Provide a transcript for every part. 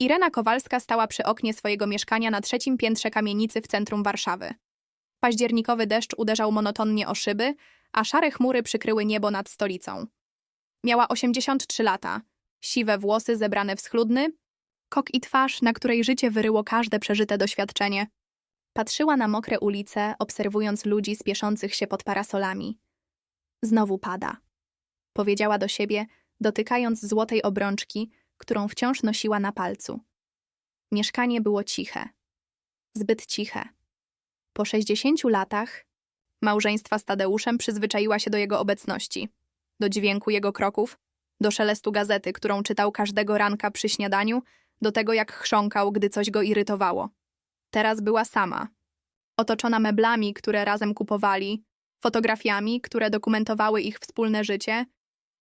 Irena Kowalska stała przy oknie swojego mieszkania na trzecim piętrze kamienicy w centrum Warszawy. Październikowy deszcz uderzał monotonnie o szyby, a szare chmury przykryły niebo nad stolicą. Miała 83 lata, siwe włosy zebrane w schludny, kok i twarz, na której życie wyryło każde przeżyte doświadczenie. Patrzyła na mokre ulice, obserwując ludzi spieszących się pod parasolami. Znowu pada. Powiedziała do siebie, dotykając złotej obrączki, którą wciąż nosiła na palcu. Mieszkanie było ciche. Zbyt ciche. Po 60 latach małżeństwa z Tadeuszem przyzwyczaiła się do jego obecności, do dźwięku jego kroków, do szelestu gazety, którą czytał każdego ranka przy śniadaniu, do tego jak chrząkał, gdy coś go irytowało. Teraz była sama. Otoczona meblami, które razem kupowali, fotografiami, które dokumentowały ich wspólne życie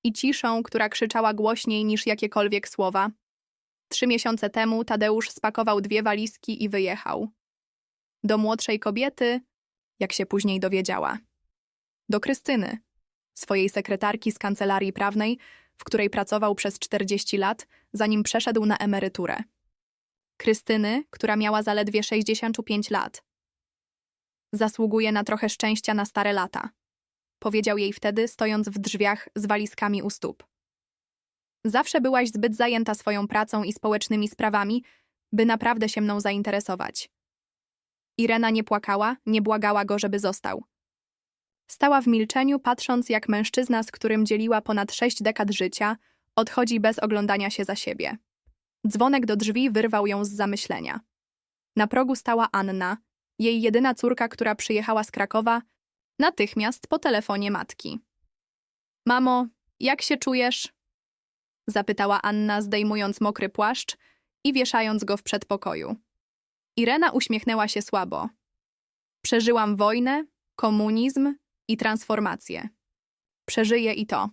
i ciszą, która krzyczała głośniej niż jakiekolwiek słowa. Trzy miesiące temu Tadeusz spakował dwie walizki i wyjechał. Do młodszej kobiety, jak się później dowiedziała. Do Krystyny, swojej sekretarki z kancelarii prawnej, w której pracował przez 40 lat, zanim przeszedł na emeryturę. Krystyny, która miała zaledwie 65 lat. Zasługuje na trochę szczęścia na stare lata, powiedział jej wtedy, stojąc w drzwiach z walizkami u stóp. Zawsze byłaś zbyt zajęta swoją pracą i społecznymi sprawami, by naprawdę się mną zainteresować. Irena nie płakała, nie błagała go, żeby został. Stała w milczeniu, patrząc, jak mężczyzna, z którym dzieliła ponad sześć dekad życia, odchodzi bez oglądania się za siebie. Dzwonek do drzwi wyrwał ją z zamyślenia. Na progu stała Anna, jej jedyna córka, która przyjechała z Krakowa, natychmiast po telefonie matki. Mamo, jak się czujesz? Zapytała Anna, zdejmując mokry płaszcz i wieszając go w przedpokoju. Irena uśmiechnęła się słabo. Przeżyłam wojnę, komunizm i transformację. Przeżyję i to.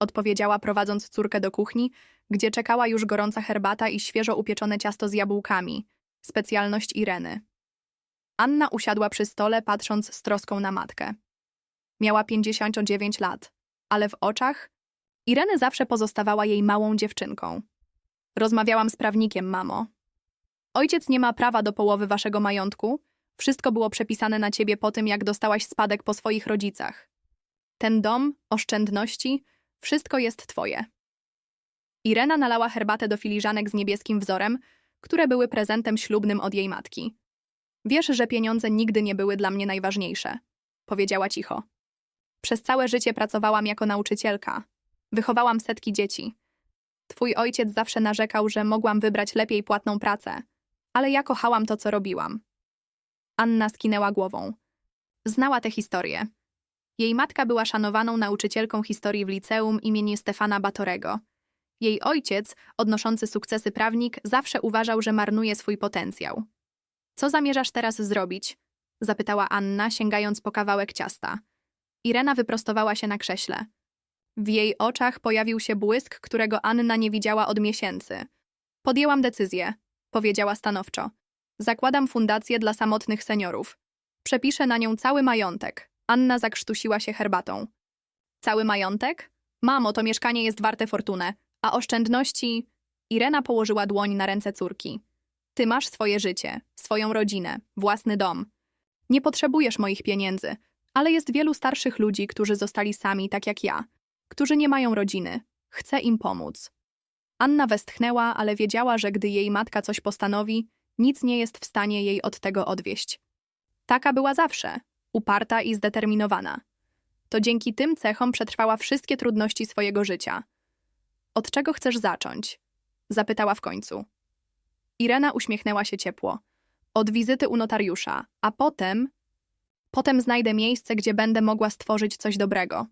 Odpowiedziała, prowadząc córkę do kuchni, gdzie czekała już gorąca herbata i świeżo upieczone ciasto z jabłkami, specjalność Ireny. Anna usiadła przy stole, patrząc z troską na matkę. Miała 59 lat, ale w oczach Ireny zawsze pozostawała jej małą dziewczynką. Rozmawiałam z prawnikiem, mamo. Ojciec nie ma prawa do połowy waszego majątku. Wszystko było przepisane na ciebie po tym, jak dostałaś spadek po swoich rodzicach. Ten dom, oszczędności, wszystko jest twoje. Irena nalała herbatę do filiżanek z niebieskim wzorem, które były prezentem ślubnym od jej matki. Wiesz, że pieniądze nigdy nie były dla mnie najważniejsze, powiedziała cicho. Przez całe życie pracowałam jako nauczycielka. Wychowałam setki dzieci. Twój ojciec zawsze narzekał, że mogłam wybrać lepiej płatną pracę, ale ja kochałam to, co robiłam. Anna skinęła głową. Znała tę historię. Jej matka była szanowaną nauczycielką historii w liceum imienia Stefana Batorego. Jej ojciec, odnoszący sukcesy prawnik, zawsze uważał, że marnuje swój potencjał. Co zamierzasz teraz zrobić? zapytała Anna, sięgając po kawałek ciasta. Irena wyprostowała się na krześle. W jej oczach pojawił się błysk, którego Anna nie widziała od miesięcy. Podjęłam decyzję, powiedziała stanowczo. Zakładam fundację dla samotnych seniorów. Przepiszę na nią cały majątek. Anna zakrztusiła się herbatą. Cały majątek? Mamo, to mieszkanie jest warte fortunę, a oszczędności. Irena położyła dłoń na ręce córki. Ty masz swoje życie, swoją rodzinę, własny dom. Nie potrzebujesz moich pieniędzy, ale jest wielu starszych ludzi, którzy zostali sami tak jak ja, którzy nie mają rodziny. Chcę im pomóc. Anna westchnęła, ale wiedziała, że gdy jej matka coś postanowi, nic nie jest w stanie jej od tego odwieść. Taka była zawsze, uparta i zdeterminowana. To dzięki tym cechom przetrwała wszystkie trudności swojego życia. Od czego chcesz zacząć? Zapytała w końcu. Irena uśmiechnęła się ciepło. Od wizyty u notariusza, a potem. Potem znajdę miejsce, gdzie będę mogła stworzyć coś dobrego.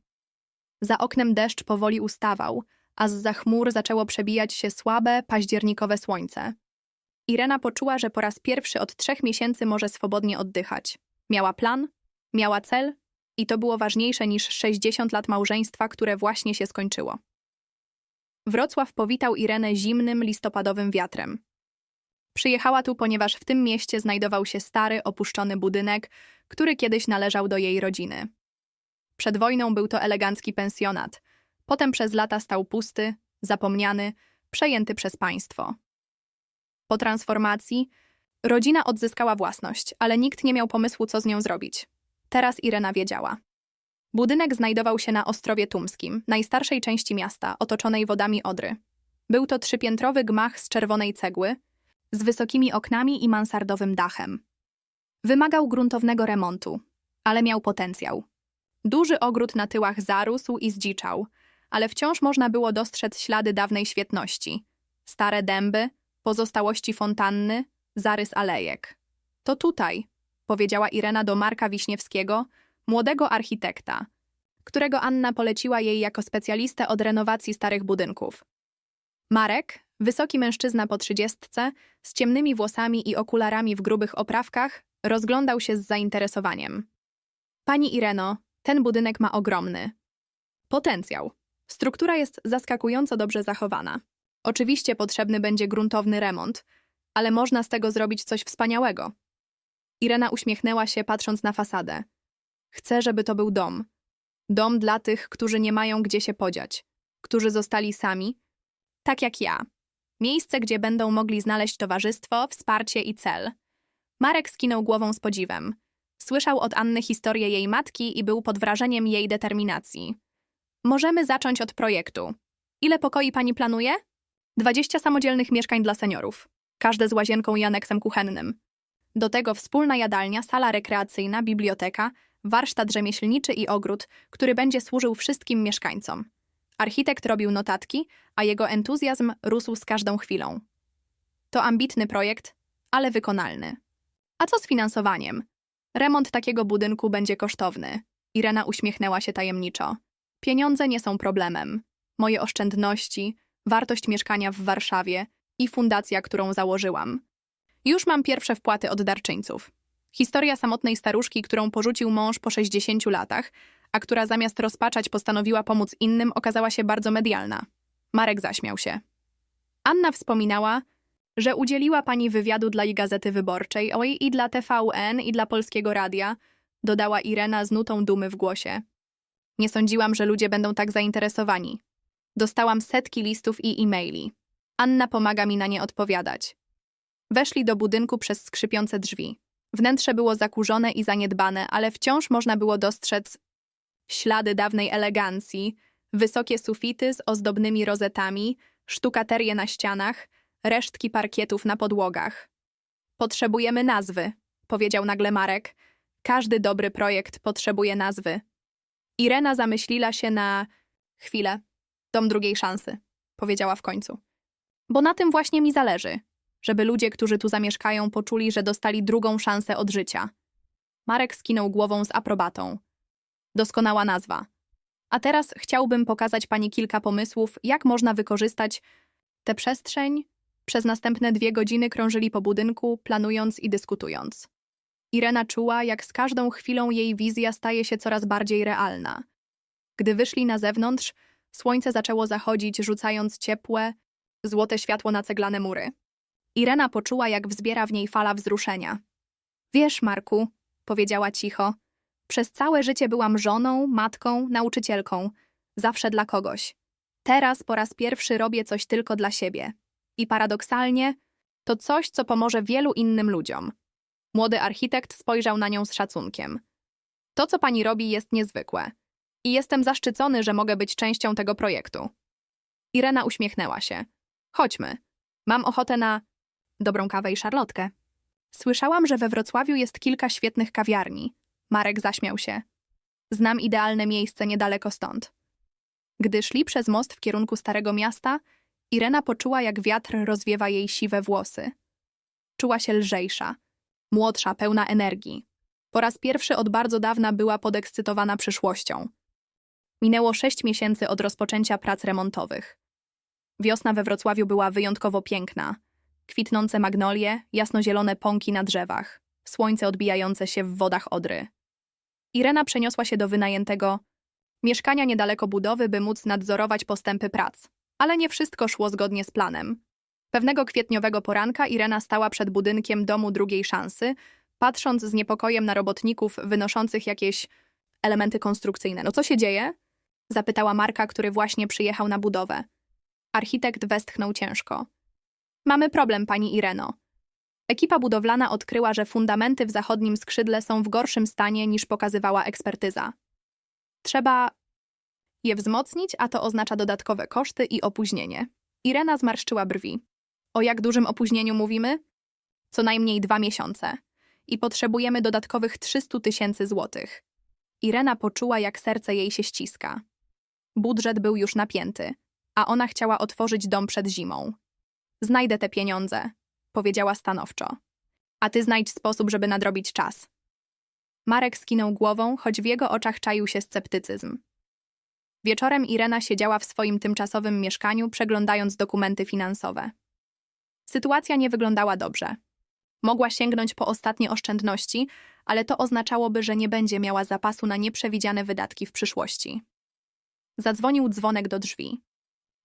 Za oknem deszcz powoli ustawał, a z za chmur zaczęło przebijać się słabe, październikowe słońce. Irena poczuła, że po raz pierwszy od trzech miesięcy może swobodnie oddychać. Miała plan, miała cel i to było ważniejsze niż 60 lat małżeństwa, które właśnie się skończyło. Wrocław powitał Irenę zimnym, listopadowym wiatrem. Przyjechała tu, ponieważ w tym mieście znajdował się stary, opuszczony budynek, który kiedyś należał do jej rodziny. Przed wojną był to elegancki pensjonat, potem przez lata stał pusty, zapomniany, przejęty przez państwo. Po transformacji rodzina odzyskała własność, ale nikt nie miał pomysłu, co z nią zrobić. Teraz Irena wiedziała. Budynek znajdował się na Ostrowie Tumskim, najstarszej części miasta, otoczonej wodami Odry. Był to trzypiętrowy gmach z czerwonej cegły, z wysokimi oknami i mansardowym dachem. Wymagał gruntownego remontu, ale miał potencjał. Duży ogród na tyłach zarósł i zdziczał, ale wciąż można było dostrzec ślady dawnej świetności. Stare dęby, pozostałości fontanny, zarys alejek. To tutaj, powiedziała Irena do Marka Wiśniewskiego, młodego architekta, którego Anna poleciła jej jako specjalistę od renowacji starych budynków. Marek, wysoki mężczyzna po trzydziestce, z ciemnymi włosami i okularami w grubych oprawkach, rozglądał się z zainteresowaniem. Pani Ireno, ten budynek ma ogromny potencjał. Struktura jest zaskakująco dobrze zachowana. Oczywiście potrzebny będzie gruntowny remont, ale można z tego zrobić coś wspaniałego. Irena uśmiechnęła się, patrząc na fasadę. Chcę, żeby to był dom. Dom dla tych, którzy nie mają gdzie się podziać, którzy zostali sami, tak jak ja. Miejsce, gdzie będą mogli znaleźć towarzystwo, wsparcie i cel. Marek skinął głową z podziwem. Słyszał od Anny historię jej matki i był pod wrażeniem jej determinacji. Możemy zacząć od projektu. Ile pokoi pani planuje? 20 samodzielnych mieszkań dla seniorów, każde z łazienką i aneksem kuchennym. Do tego wspólna jadalnia, sala rekreacyjna, biblioteka, warsztat rzemieślniczy i ogród, który będzie służył wszystkim mieszkańcom. Architekt robił notatki, a jego entuzjazm rósł z każdą chwilą. To ambitny projekt, ale wykonalny. A co z finansowaniem? Remont takiego budynku będzie kosztowny. Irena uśmiechnęła się tajemniczo. Pieniądze nie są problemem. Moje oszczędności, wartość mieszkania w Warszawie i fundacja, którą założyłam. Już mam pierwsze wpłaty od darczyńców. Historia samotnej staruszki, którą porzucił mąż po 60 latach, a która zamiast rozpaczać postanowiła pomóc innym, okazała się bardzo medialna. Marek zaśmiał się. Anna wspominała, że udzieliła pani wywiadu dla jej gazety wyborczej, oj i dla TVN, i dla Polskiego Radia, dodała Irena z nutą dumy w głosie. Nie sądziłam, że ludzie będą tak zainteresowani. Dostałam setki listów i e-maili. Anna pomaga mi na nie odpowiadać. Weszli do budynku przez skrzypiące drzwi. Wnętrze było zakurzone i zaniedbane, ale wciąż można było dostrzec ślady dawnej elegancji, wysokie sufity z ozdobnymi rozetami, sztukaterię na ścianach, resztki parkietów na podłogach. Potrzebujemy nazwy, powiedział nagle Marek. Każdy dobry projekt potrzebuje nazwy. Irena zamyśliła się na chwilę. Dom drugiej szansy, powiedziała w końcu. Bo na tym właśnie mi zależy, żeby ludzie, którzy tu zamieszkają, poczuli, że dostali drugą szansę od życia. Marek skinął głową z aprobatą. Doskonała nazwa. A teraz chciałbym pokazać pani kilka pomysłów, jak można wykorzystać tę przestrzeń. Przez następne dwie godziny krążyli po budynku, planując i dyskutując. Irena czuła, jak z każdą chwilą jej wizja staje się coraz bardziej realna. Gdy wyszli na zewnątrz, słońce zaczęło zachodzić, rzucając ciepłe, złote światło na ceglane mury. Irena poczuła, jak wzbiera w niej fala wzruszenia. Wiesz, Marku, powiedziała cicho, przez całe życie byłam żoną, matką, nauczycielką, zawsze dla kogoś. Teraz po raz pierwszy robię coś tylko dla siebie. I paradoksalnie, to coś, co pomoże wielu innym ludziom. Młody architekt spojrzał na nią z szacunkiem. To, co pani robi, jest niezwykłe. I jestem zaszczycony, że mogę być częścią tego projektu. Irena uśmiechnęła się. Chodźmy. Mam ochotę na dobrą kawę i szarlotkę. Słyszałam, że we Wrocławiu jest kilka świetnych kawiarni. Marek zaśmiał się. Znam idealne miejsce niedaleko stąd. Gdy szli przez most w kierunku Starego Miasta, Irena poczuła, jak wiatr rozwiewa jej siwe włosy. Czuła się lżejsza, młodsza, pełna energii. Po raz pierwszy od bardzo dawna była podekscytowana przyszłością. Minęło sześć miesięcy od rozpoczęcia prac remontowych. Wiosna we Wrocławiu była wyjątkowo piękna. Kwitnące magnolie, jasnozielone pąki na drzewach, słońce odbijające się w wodach Odry. Irena przeniosła się do wynajętego mieszkania niedaleko budowy, by móc nadzorować postępy prac. Ale nie wszystko szło zgodnie z planem. Pewnego kwietniowego poranka Irena stała przed budynkiem domu drugiej szansy, patrząc z niepokojem na robotników wynoszących jakieś elementy konstrukcyjne. No co się dzieje? Zapytała Marka, który właśnie przyjechał na budowę. Architekt westchnął ciężko. Mamy problem, pani Ireno. Ekipa budowlana odkryła, że fundamenty w zachodnim skrzydle są w gorszym stanie niż pokazywała ekspertyza. Trzeba je wzmocnić, a to oznacza dodatkowe koszty i opóźnienie. Irena zmarszczyła brwi. O jak dużym opóźnieniu mówimy? Co najmniej dwa miesiące. I potrzebujemy dodatkowych 300 tysięcy złotych. Irena poczuła, jak serce jej się ściska. Budżet był już napięty, a ona chciała otworzyć dom przed zimą. Znajdę te pieniądze, powiedziała stanowczo. A ty znajdź sposób, żeby nadrobić czas. Marek skinął głową, choć w jego oczach czaił się sceptycyzm. Wieczorem Irena siedziała w swoim tymczasowym mieszkaniu, przeglądając dokumenty finansowe. Sytuacja nie wyglądała dobrze. Mogła sięgnąć po ostatnie oszczędności, ale to oznaczałoby, że nie będzie miała zapasu na nieprzewidziane wydatki w przyszłości. Zadzwonił dzwonek do drzwi.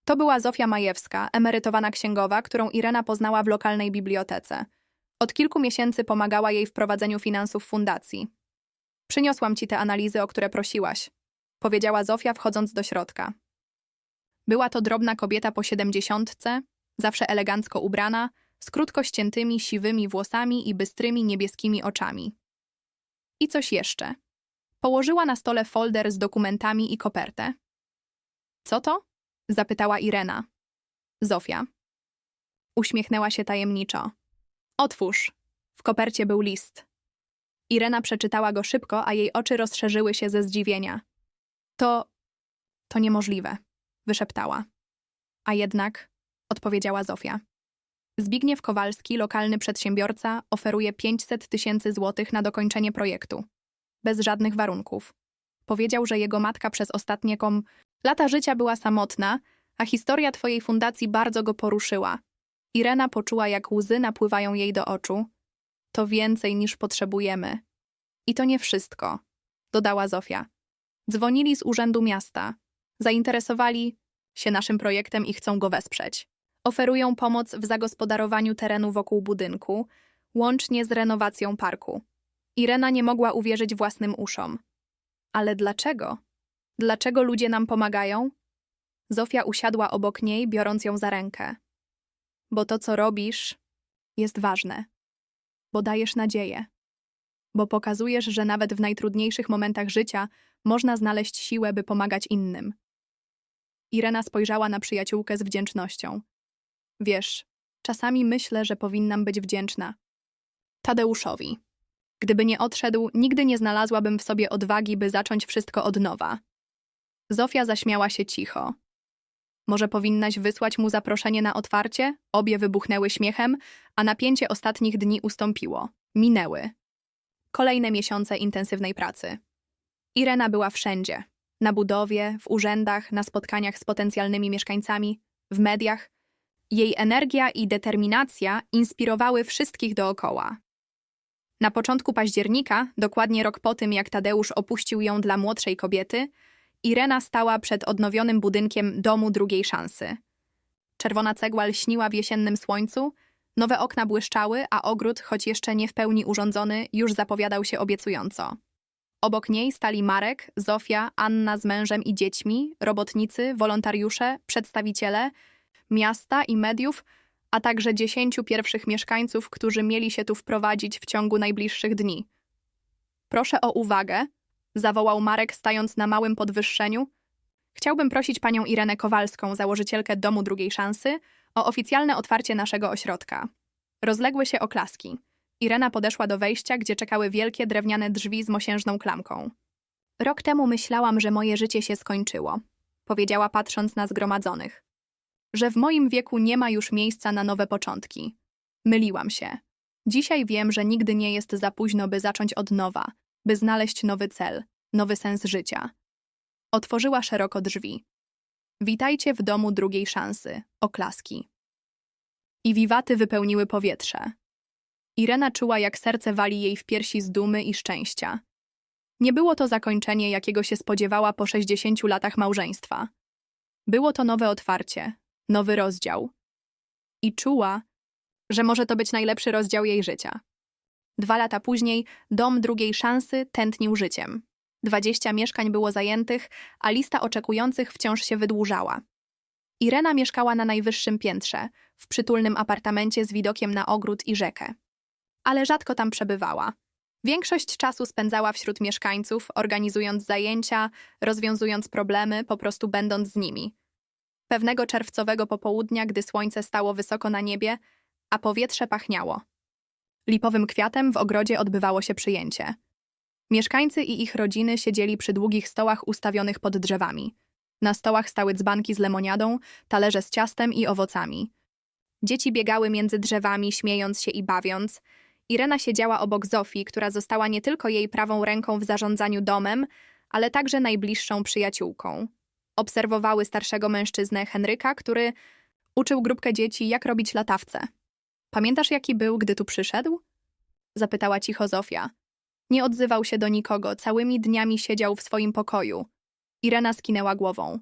To była Zofia Majewska, emerytowana księgowa, którą Irena poznała w lokalnej bibliotece. Od kilku miesięcy pomagała jej w prowadzeniu finansów fundacji. Przyniosłam ci te analizy, o które prosiłaś, powiedziała Zofia, wchodząc do środka. Była to drobna kobieta po siedemdziesiątce, zawsze elegancko ubrana, z krótko ściętymi, siwymi włosami i bystrymi niebieskimi oczami. I coś jeszcze. Położyła na stole folder z dokumentami i kopertę. Co to? Zapytała Irena. Zofia. Uśmiechnęła się tajemniczo. Otwórz. W kopercie był list. Irena przeczytała go szybko, a jej oczy rozszerzyły się ze zdziwienia. To. to niemożliwe, wyszeptała. A jednak, odpowiedziała Zofia. Zbigniew Kowalski, lokalny przedsiębiorca, oferuje 500 tysięcy złotych na dokończenie projektu. Bez żadnych warunków. Powiedział, że jego matka przez ostatnie kom lata życia była samotna, a historia twojej fundacji bardzo go poruszyła. Irena poczuła, jak łzy napływają jej do oczu. To więcej niż potrzebujemy. I to nie wszystko, dodała Zofia. Dzwonili z urzędu miasta. Zainteresowali się naszym projektem i chcą go wesprzeć. Oferują pomoc w zagospodarowaniu terenu wokół budynku, łącznie z renowacją parku. Irena nie mogła uwierzyć własnym uszom. Ale dlaczego? Dlaczego ludzie nam pomagają? Zofia usiadła obok niej, biorąc ją za rękę. Bo to, co robisz, jest ważne. Bo dajesz nadzieję. Bo pokazujesz, że nawet w najtrudniejszych momentach życia można znaleźć siłę, by pomagać innym. Irena spojrzała na przyjaciółkę z wdzięcznością. Wiesz, czasami myślę, że powinnam być wdzięczna. Tadeuszowi. Gdyby nie odszedł, nigdy nie znalazłabym w sobie odwagi, by zacząć wszystko od nowa. Zofia zaśmiała się cicho. Może powinnaś wysłać mu zaproszenie na otwarcie? Obie wybuchnęły śmiechem, a napięcie ostatnich dni ustąpiło. Minęły. Kolejne miesiące intensywnej pracy. Irena była wszędzie. Na budowie, w urzędach, na spotkaniach z potencjalnymi mieszkańcami, w mediach. Jej energia i determinacja inspirowały wszystkich dookoła. Na początku października, dokładnie rok po tym, jak Tadeusz opuścił ją dla młodszej kobiety, Irena stała przed odnowionym budynkiem domu drugiej szansy. Czerwona cegła lśniła w jesiennym słońcu, nowe okna błyszczały, a ogród, choć jeszcze nie w pełni urządzony, już zapowiadał się obiecująco. Obok niej stali Marek, Zofia, Anna z mężem i dziećmi, robotnicy, wolontariusze, przedstawiciele miasta i mediów, a także dziesięciu pierwszych mieszkańców, którzy mieli się tu wprowadzić w ciągu najbliższych dni. Proszę o uwagę, zawołał Marek, stając na małym podwyższeniu. Chciałbym prosić panią Irenę Kowalską, założycielkę Domu Drugiej Szansy, o oficjalne otwarcie naszego ośrodka. Rozległy się oklaski. Irena podeszła do wejścia, gdzie czekały wielkie drewniane drzwi z mosiężną klamką. Rok temu myślałam, że moje życie się skończyło, powiedziała patrząc na zgromadzonych. Że w moim wieku nie ma już miejsca na nowe początki. Myliłam się. Dzisiaj wiem, że nigdy nie jest za późno, by zacząć od nowa, by znaleźć nowy cel, nowy sens życia. Otworzyła szeroko drzwi. Witajcie w domu drugiej szansy, oklaski. I wiwaty wypełniły powietrze. Irena czuła, jak serce wali jej w piersi z dumy i szczęścia. Nie było to zakończenie, jakiego się spodziewała po 60 latach małżeństwa. Było to nowe otwarcie, nowy rozdział. I czuła, że może to być najlepszy rozdział jej życia. Dwa lata później dom drugiej szansy tętnił życiem. Dwadzieścia mieszkań było zajętych, a lista oczekujących wciąż się wydłużała. Irena mieszkała na najwyższym piętrze, w przytulnym apartamencie z widokiem na ogród i rzekę. Ale rzadko tam przebywała. Większość czasu spędzała wśród mieszkańców, organizując zajęcia, rozwiązując problemy, po prostu będąc z nimi. Pewnego czerwcowego popołudnia, gdy słońce stało wysoko na niebie, a powietrze pachniało. Lipowym kwiatem w ogrodzie odbywało się przyjęcie. Mieszkańcy i ich rodziny siedzieli przy długich stołach ustawionych pod drzewami. Na stołach stały dzbanki z lemoniadą, talerze z ciastem i owocami. Dzieci biegały między drzewami, śmiejąc się i bawiąc. Irena siedziała obok Zofii, która została nie tylko jej prawą ręką w zarządzaniu domem, ale także najbliższą przyjaciółką. Obserwowały starszego mężczyznę Henryka, który uczył grupkę dzieci, jak robić latawce. Pamiętasz, jaki był, gdy tu przyszedł? Zapytała cicho Zofia. Nie odzywał się do nikogo, całymi dniami siedział w swoim pokoju. Irena skinęła głową.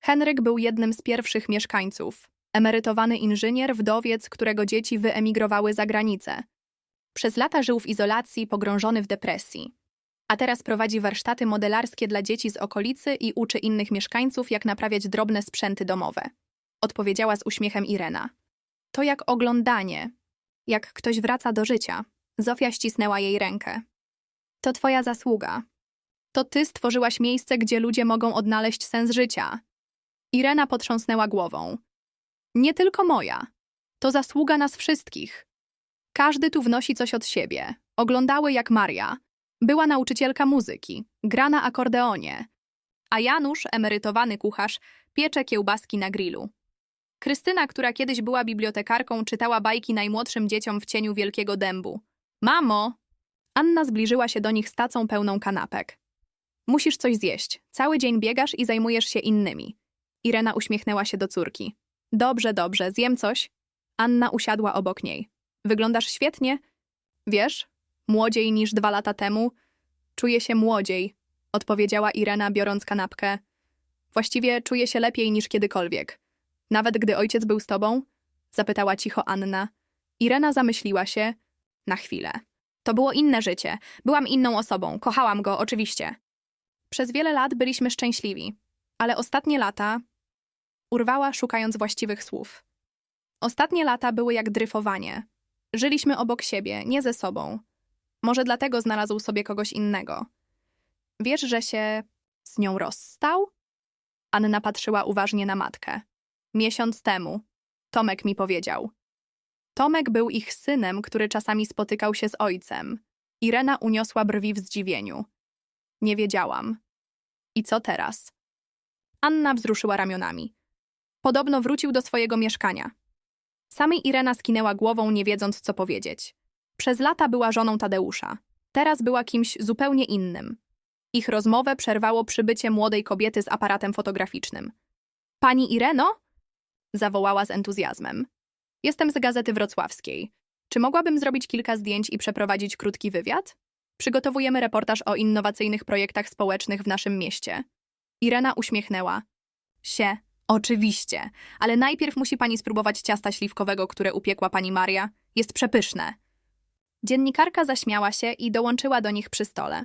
Henryk był jednym z pierwszych mieszkańców. Emerytowany inżynier, wdowiec, którego dzieci wyemigrowały za granicę. Przez lata żył w izolacji, pogrążony w depresji. A teraz prowadzi warsztaty modelarskie dla dzieci z okolicy i uczy innych mieszkańców, jak naprawiać drobne sprzęty domowe. Odpowiedziała z uśmiechem Irena. To jak oglądanie. Jak ktoś wraca do życia. Zofia ścisnęła jej rękę. To twoja zasługa. To ty stworzyłaś miejsce, gdzie ludzie mogą odnaleźć sens życia. Irena potrząsnęła głową. Nie tylko moja. To zasługa nas wszystkich. Każdy tu wnosi coś od siebie. Oglądały jak Maria. Była nauczycielka muzyki, gra na akordeonie. A Janusz, emerytowany kucharz, piecze kiełbaski na grillu. Krystyna, która kiedyś była bibliotekarką, czytała bajki najmłodszym dzieciom w cieniu wielkiego dębu. Mamo! Anna zbliżyła się do nich z tacą pełną kanapek. Musisz coś zjeść. Cały dzień biegasz i zajmujesz się innymi. Irena uśmiechnęła się do córki. Dobrze, dobrze, zjem coś. Anna usiadła obok niej. Wyglądasz świetnie. Wiesz, młodziej niż dwa lata temu. Czuję się młodziej, odpowiedziała Irena, biorąc kanapkę. Właściwie czuję się lepiej niż kiedykolwiek. Nawet gdy ojciec był z tobą? Zapytała cicho Anna. Irena zamyśliła się na chwilę. To było inne życie. Byłam inną osobą. Kochałam go, oczywiście. Przez wiele lat byliśmy szczęśliwi, ale ostatnie lata. Urwała, szukając właściwych słów. Ostatnie lata były jak dryfowanie. Żyliśmy obok siebie, nie ze sobą. Może dlatego znalazł sobie kogoś innego. Wiesz, że się z nią rozstał? Anna patrzyła uważnie na matkę. Miesiąc temu. Tomek mi powiedział. Tomek był ich synem, który czasami spotykał się z ojcem. Irena uniosła brwi w zdziwieniu. Nie wiedziałam. I co teraz? Anna wzruszyła ramionami. Podobno wrócił do swojego mieszkania. Samej Irena skinęła głową, nie wiedząc, co powiedzieć. Przez lata była żoną Tadeusza. Teraz była kimś zupełnie innym. Ich rozmowę przerwało przybycie młodej kobiety z aparatem fotograficznym. Pani Ireno? Zawołała z entuzjazmem. Jestem z Gazety Wrocławskiej. Czy mogłabym zrobić kilka zdjęć i przeprowadzić krótki wywiad? Przygotowujemy reportaż o innowacyjnych projektach społecznych w naszym mieście. Irena uśmiechnęła. Sie, oczywiście, ale najpierw musi pani spróbować ciasta śliwkowego, które upiekła pani Maria. Jest przepyszne. Dziennikarka zaśmiała się i dołączyła do nich przy stole.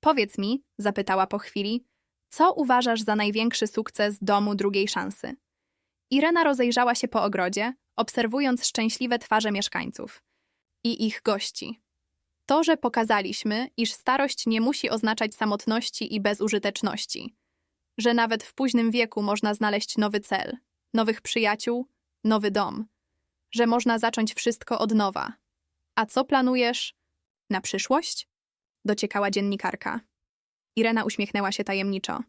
Powiedz mi, zapytała po chwili, co uważasz za największy sukces domu drugiej szansy? Irena rozejrzała się po ogrodzie, obserwując szczęśliwe twarze mieszkańców i ich gości. To, że pokazaliśmy, iż starość nie musi oznaczać samotności i bezużyteczności, że nawet w późnym wieku można znaleźć nowy cel, nowych przyjaciół, nowy dom, że można zacząć wszystko od nowa. A co planujesz na przyszłość? Dociekała dziennikarka. Irena uśmiechnęła się tajemniczo.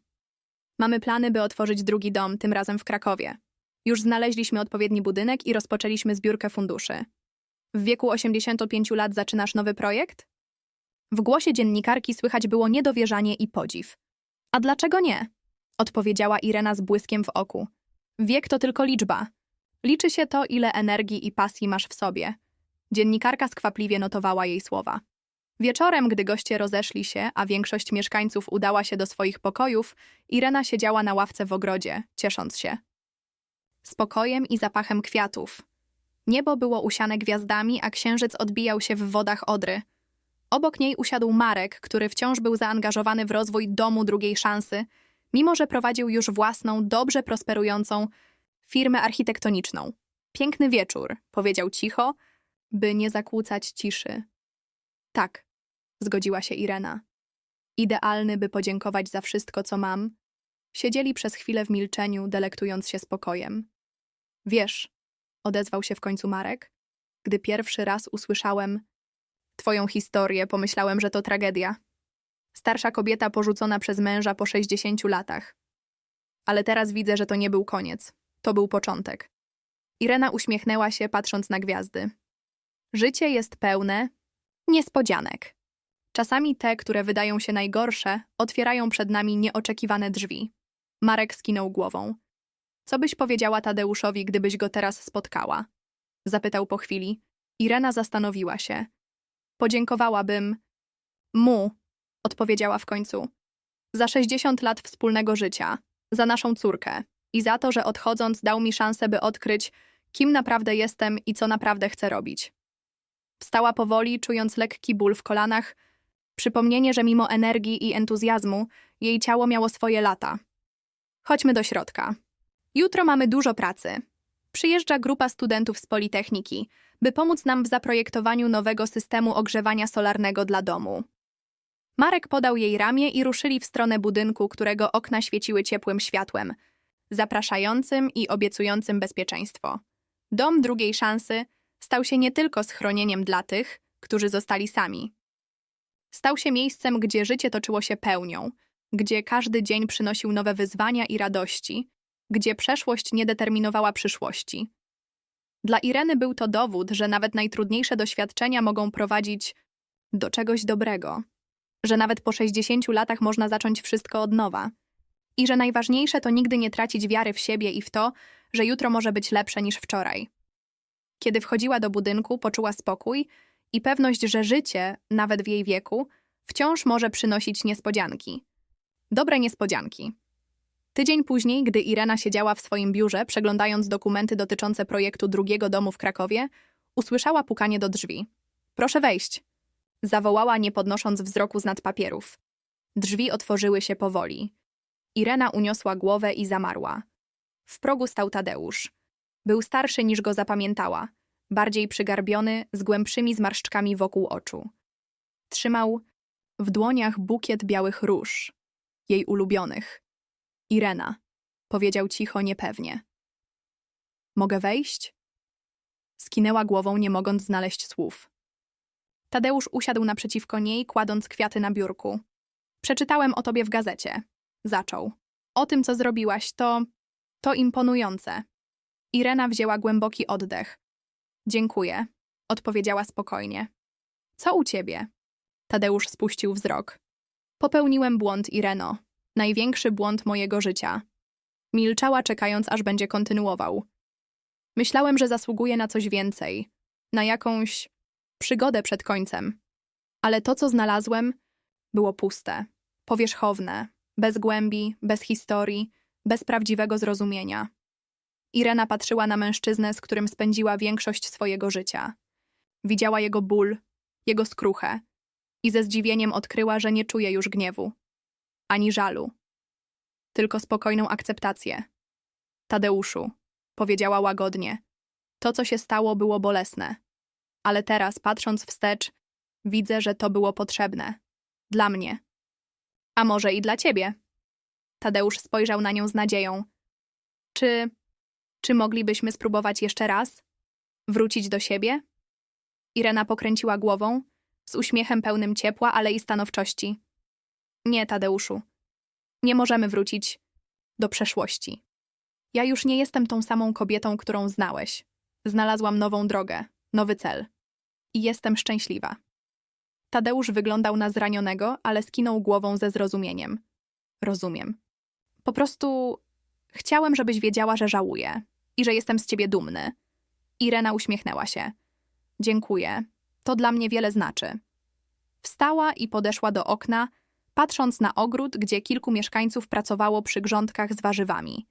Mamy plany, by otworzyć drugi dom, tym razem w Krakowie. Już znaleźliśmy odpowiedni budynek i rozpoczęliśmy zbiórkę funduszy. W wieku 85 lat zaczynasz nowy projekt? W głosie dziennikarki słychać było niedowierzanie i podziw. A dlaczego nie? Odpowiedziała Irena z błyskiem w oku. Wiek to tylko liczba. Liczy się to, ile energii i pasji masz w sobie. Dziennikarka skwapliwie notowała jej słowa. Wieczorem, gdy goście rozeszli się, a większość mieszkańców udała się do swoich pokojów, Irena siedziała na ławce w ogrodzie, ciesząc się. Spokojem i zapachem kwiatów. Niebo było usiane gwiazdami, a księżyc odbijał się w wodach Odry. Obok niej usiadł Marek, który wciąż był zaangażowany w rozwój domu drugiej szansy, mimo że prowadził już własną, dobrze prosperującą, firmę architektoniczną. Piękny wieczór, powiedział cicho, by nie zakłócać ciszy. Tak, zgodziła się Irena. Idealny, by podziękować za wszystko, co mam. Siedzieli przez chwilę w milczeniu, delektując się spokojem. Wiesz, odezwał się w końcu Marek, gdy pierwszy raz usłyszałem Twoją historię, pomyślałem, że to tragedia. Starsza kobieta porzucona przez męża po 60 latach. Ale teraz widzę, że to nie był koniec. To był początek. Irena uśmiechnęła się, patrząc na gwiazdy. Życie jest pełne niespodzianek. Czasami te, które wydają się najgorsze, otwierają przed nami nieoczekiwane drzwi. Marek skinął głową. Co byś powiedziała Tadeuszowi, gdybyś go teraz spotkała? Zapytał po chwili. Irena zastanowiła się. Podziękowałabym mu, odpowiedziała w końcu. Za 60 lat wspólnego życia, za naszą córkę i za to, że odchodząc dał mi szansę, by odkryć, kim naprawdę jestem i co naprawdę chcę robić. Wstała powoli, czując lekki ból w kolanach, przypomnienie, że mimo energii i entuzjazmu jej ciało miało swoje lata. Chodźmy do środka. Jutro mamy dużo pracy. Przyjeżdża grupa studentów z Politechniki, by pomóc nam w zaprojektowaniu nowego systemu ogrzewania solarnego dla domu. Marek podał jej ramię i ruszyli w stronę budynku, którego okna świeciły ciepłym światłem, zapraszającym i obiecującym bezpieczeństwo. Dom drugiej szansy stał się nie tylko schronieniem dla tych, którzy zostali sami. Stał się miejscem, gdzie życie toczyło się pełnią, gdzie każdy dzień przynosił nowe wyzwania i radości, gdzie przeszłość nie determinowała przyszłości. Dla Ireny był to dowód, że nawet najtrudniejsze doświadczenia mogą prowadzić do czegoś dobrego, że nawet po 60 latach można zacząć wszystko od nowa i że najważniejsze to nigdy nie tracić wiary w siebie i w to, że jutro może być lepsze niż wczoraj. Kiedy wchodziła do budynku, poczuła spokój i pewność, że życie, nawet w jej wieku, wciąż może przynosić niespodzianki. Dobre niespodzianki. Tydzień później, gdy Irena siedziała w swoim biurze, przeglądając dokumenty dotyczące projektu drugiego domu w Krakowie, usłyszała pukanie do drzwi. Proszę wejść. Zawołała, nie podnosząc wzroku z nad papierów. Drzwi otworzyły się powoli. Irena uniosła głowę i zamarła. W progu stał Tadeusz. Był starszy niż go zapamiętała, bardziej przygarbiony, z głębszymi zmarszczkami wokół oczu. Trzymał w dłoniach bukiet białych róż, jej ulubionych. Irena, powiedział cicho, niepewnie. Mogę wejść? Skinęła głową, nie mogąc znaleźć słów. Tadeusz usiadł naprzeciwko niej, kładąc kwiaty na biurku. Przeczytałem o tobie w gazecie. Zaczął. O tym, co zrobiłaś, to. to imponujące. Irena wzięła głęboki oddech. Dziękuję, odpowiedziała spokojnie. Co u ciebie? Tadeusz spuścił wzrok. Popełniłem błąd, Ireno. Największy błąd mojego życia. Milczała, czekając, aż będzie kontynuował. Myślałem, że zasługuję na coś więcej, na jakąś przygodę przed końcem. Ale to, co znalazłem, było puste, powierzchowne, bez głębi, bez historii, bez prawdziwego zrozumienia. Irena patrzyła na mężczyznę, z którym spędziła większość swojego życia. Widziała jego ból, jego skruchę i ze zdziwieniem odkryła, że nie czuje już gniewu, ani żalu, tylko spokojną akceptację. Tadeuszu, powiedziała łagodnie, to, co się stało, było bolesne, ale teraz, patrząc wstecz, widzę, że to było potrzebne. Dla mnie. A może i dla ciebie? Tadeusz spojrzał na nią z nadzieją. Czy. czy moglibyśmy spróbować jeszcze raz? Wrócić do siebie? Irena pokręciła głową, z uśmiechem pełnym ciepła, ale i stanowczości. Nie, Tadeuszu. Nie możemy wrócić do przeszłości. Ja już nie jestem tą samą kobietą, którą znałeś. Znalazłam nową drogę, nowy cel. I jestem szczęśliwa. Tadeusz wyglądał na zranionego, ale skinął głową ze zrozumieniem. Rozumiem. Po prostu chciałem, żebyś wiedziała, że żałuję i że jestem z ciebie dumny. Irena uśmiechnęła się. Dziękuję. To dla mnie wiele znaczy. Wstała i podeszła do okna, patrząc na ogród, gdzie kilku mieszkańców pracowało przy grządkach z warzywami.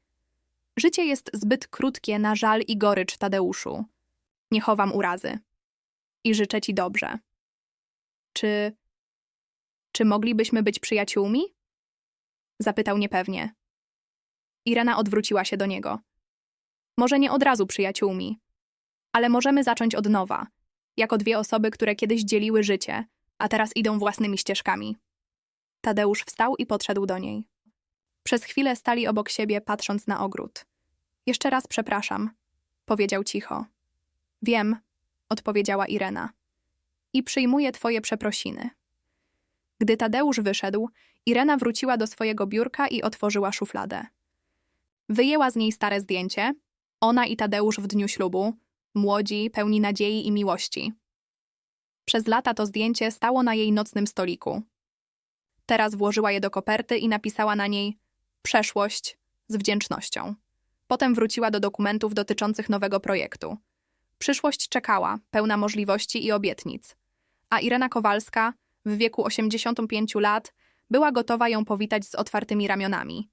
Życie jest zbyt krótkie na żal i gorycz, Tadeuszu. Nie chowam urazy. I życzę ci dobrze. Czy. Czy moglibyśmy być przyjaciółmi? Zapytał niepewnie. Irena odwróciła się do niego. Może nie od razu przyjaciółmi, ale możemy zacząć od nowa, jako dwie osoby, które kiedyś dzieliły życie, a teraz idą własnymi ścieżkami. Tadeusz wstał i podszedł do niej. Przez chwilę stali obok siebie, patrząc na ogród. Jeszcze raz przepraszam, powiedział cicho. Wiem, odpowiedziała Irena. I przyjmuję twoje przeprosiny. Gdy Tadeusz wyszedł, Irena wróciła do swojego biurka i otworzyła szufladę. Wyjęła z niej stare zdjęcie, ona i Tadeusz w dniu ślubu, młodzi, pełni nadziei i miłości. Przez lata to zdjęcie stało na jej nocnym stoliku. Teraz włożyła je do koperty i napisała na niej przeszłość z wdzięcznością. Potem wróciła do dokumentów dotyczących nowego projektu. Przyszłość czekała, pełna możliwości i obietnic. A Irena Kowalska, w wieku 85 lat, była gotowa ją powitać z otwartymi ramionami.